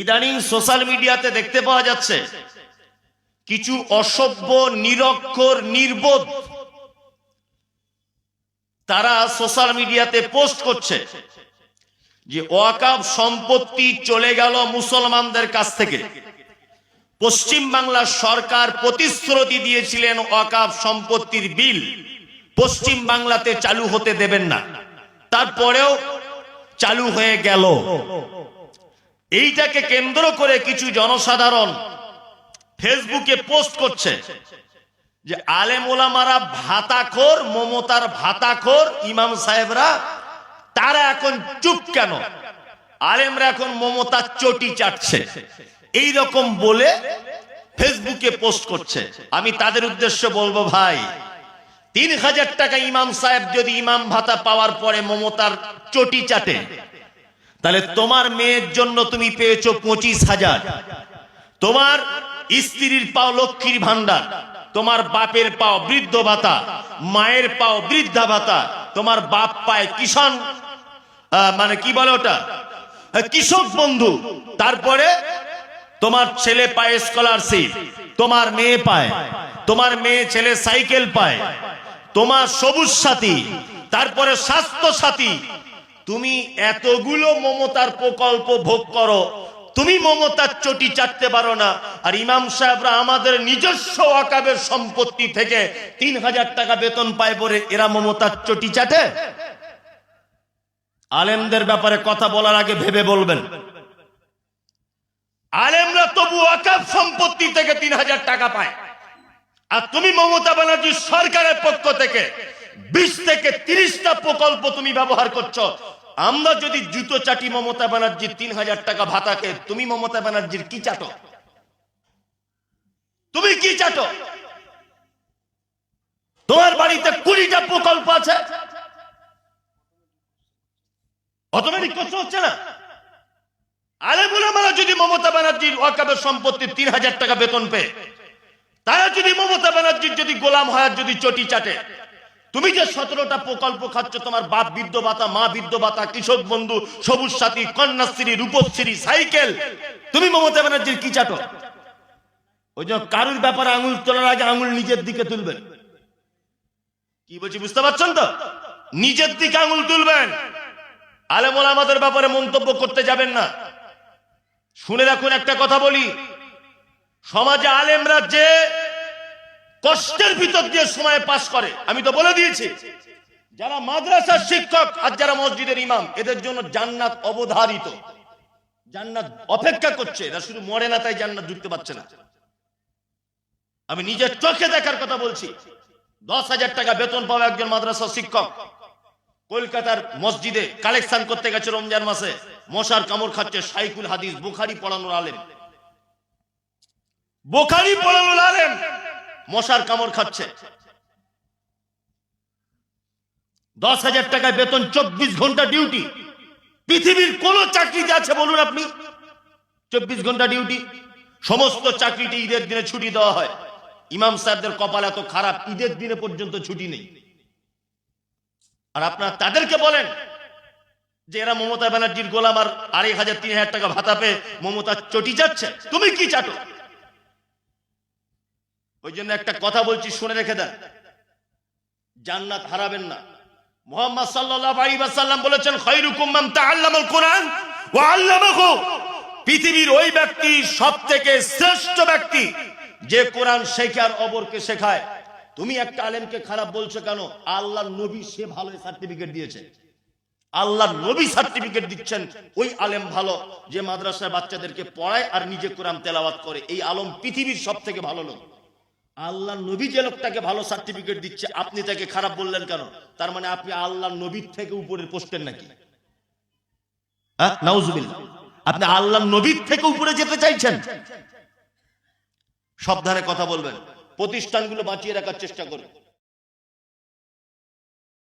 ইদানিং সোশ্যাল মিডিয়াতে দেখতে পাওয়া যাচ্ছে, কিছু অসভ্য, নিরক্ষর, নির্বোধ তারা সোশ্যাল মিডিয়াতে পোস্ট করছে যে ওয়াকাব সম্পত্তি চলে গেল মুসলমানদের কাছ থেকে। পশ্চিম বাংলার সরকার প্রতিশ্রুতি দিয়েছিলেন ওয়াকাব সম্পত্তির বিল পশ্চিম বাংলাতে চালু হতে দেবেন না। তারপরেও চালু হয়ে গেল। এইটাকে কেন্দ্র করে কিছু জনসাধারণ ফেসবুকে পোস্ট করছে যে আলেম ওলামারা ভাতাখোর, মমতার ভাতাখোর, ইমাম সাহেবরা, তারা এখন চুপ কেন? আলেমরা এখন মমতার চটি চাটছে। এই রকম বলে ফেসবুকে পোস্ট করছে। আমি তাদের উদ্দেশ্য বলব, ভাই, তিন হাজার টাকা ইমাম সাহেব যদি ইমাম ভাতা পাওয়ার পরে মমতার চটি চাটে তাহলে তোমার মেয়ের জন্য তুমি পেয়েছ পঁচিশ হাজার। তোমার স্ত্রীর পাও লক্ষ্মীর ভান্ডার তোমার বাপের পাও বৃদ্ধ ভাতা মায়ের পাও বৃদ্ধা ভাতা তোমার বাপ পায় আহ, মানে কি বলে ওটা? আহ, কৃষক বন্ধু। তারপরে তোমার ছেলে পায় স্কলারশিপ তোমার মেয়ে পায় তোমার মেয়ে ছেলে সাইকেল পায় তোমার সবুজ সাথী তারপরে স্বাস্থ্য সাথী তুমি এতগুলো মমতার প্রকল্প ভোগ করো, তুমি মমতার চটি চাটতে পারো না। আর ইমাম সাহেবরা আমাদের নিজস্ব ওয়াকাবের সম্পত্তি থেকে তিন হাজার টাকা বেতন পায় বলে এরা মমতার চটি চাটে? আলেমদের ব্যাপারে কথা বলার আগে ভেবে বলবেন। আলেমরা তবু ওয়াকাব সম্পত্তি থেকে তিন হাজার টাকা পায়। আর তুমি মমতা ব্যানার্জির সরকারের পক্ষ থেকে বিশ থেকে তিরিশটা প্রকল্প তুমি ব্যবহার করছ। আমরা যদি জুতো চাটি মমতা ব্যানার্জির তিন হাজার টাকা ভাতাকে তুমি মমতা ব্যানার্জির কি চাটো? তুমি কি চাটো? তোমার বাড়িতে কুড়িটা প্রকল্প আছে? অটোমেটিক কষ্ট হচ্ছে না? আরে বলে আমরা যদি মমতা ব্যানার্জির ওয়াকাবের সম্পত্তির তিন হাজার টাকা বেতন পেয়ে, তারা যদি মমতা ব্যানার্জির যদি গোলাম হয় যদি চটি চাটে তুমি যে সতেরোটা প্রকল্প খাচ্ছ, তোমার বাপ বৃদ্ধ ভাতা মা বৃদ্ধ ভাতা কৃষক বন্ধু, সবুজ সাথী, কন্যাশ্রী, রূপশ্রী, সাইকেল, তুমি মমতা ব্যানার্জির কি চাটো? ওই জন্য কারুর ব্যাপারে আঙুল তোলার আগে আঙুল নিজের দিকে তুলবেন। কি বলছি, বুঝতে পারছেন তো? নিজের দিকে আঙুল তুলবেন। আলেমোলা আমাদের ব্যাপারে মন্তব্য করতে যাবেন না। শুনে রাখুন একটা কথা বলি। সমাজে আলেমরা যে কষ্টের ভিতর দিয়ে সময় পাস করে। আমি তো বলে দিয়েছি, যারা মাদ্রাসার শিক্ষক আর যারা মসজিদের ইমাম, এদের জন্য জান্নাত অবধারিত। জান্নাত অপেক্ষা করছে, এরা শুধু মরে না, তাই জান্নাত ঢুকতে পারছে না। আমি নিজের চোখে দেখার কথা বলছি, দশ হাজার টাকা বেতন পাওয়া একজন মাদ্রাসা শিক্ষক। কলকাতার মসজিদে কালেকশন করতে গেছে রমজান মাসে, মশার কামড় খাচ্ছে সাইকুল হাদিস, বুখারি পড়ানোর আলেম। বোখারি পড়ানোর আলেম মশার কামড় খাচ্ছে। দশ হাজার টাকায় বেতন, চব্বিশ ঘণ্টা ডিউটি। পৃথিবীর কোন চাকরিতে আছে বলুন আপনি। চব্বিশ ঘণ্টা ডিউটি। সমস্ত চাকরিটি ঈদের দিনে ছুটি দেওয়া হয়। ইমাম সাহেবদের কপাল এত খারাপ, ঈদের দিনে পর্যন্ত ছুটি নেই। আর আপনারা তাদেরকে বলেন যে এরা মমতা ব্যানার্জির গোলাম আর আড়াই হাজার, তিন হাজার টাকা ভাতা পেয়ে মমতা চটি যাচ্ছে। তুমি কি চাটো? ওই জন্য একটা কথা বলছি, শুনে রেখে দেন। জান্নাত হারাবেন না। মোহাম্মদ সাল্লাল্লাহু আলাইহি ওয়াসাল্লাম বলেছেন মান তাআল্লামাল ওয়া আল্লামাহু। পৃথিবীর ওই ব্যক্তি সবথেকে শ্রেষ্ঠ ব্যক্তি। যে কোরআন শেখে আর অপরকে শেখায়। তুমি একটা আলেমকে খারাপ বলছো কেন? আল্লাহর নবী সে ভালো সার্টিফিকেট দিয়েছে। আল্লাহ নবী সার্টিফিকেট দিচ্ছেন, ওই আলেম ভালো যে মাদ্রাসায় বাচ্চাদেরকে পড়ায় আর নিজে কোরআন তেলাওয়াত করে। এই আলম পৃথিবীর সব থেকে ভালো লোক। আল্লাহ নবী যে লোকটাকে ভালো সার্টিফিকেট দিচ্ছে, আপনি তাকে খারাপ বললেন কেন? তার মানে আপনি আল্লাহ নবীর থেকে উপরের পোস্টের নাকি? হ্যাঁ? আপনি আল্লাহ নবীর থেকে উপরে যেতে চাইছেন? সব ধারে কথা বলবেন। প্রতিষ্ঠানগুলো বাঁচিয়ে রাখার চেষ্টা করুন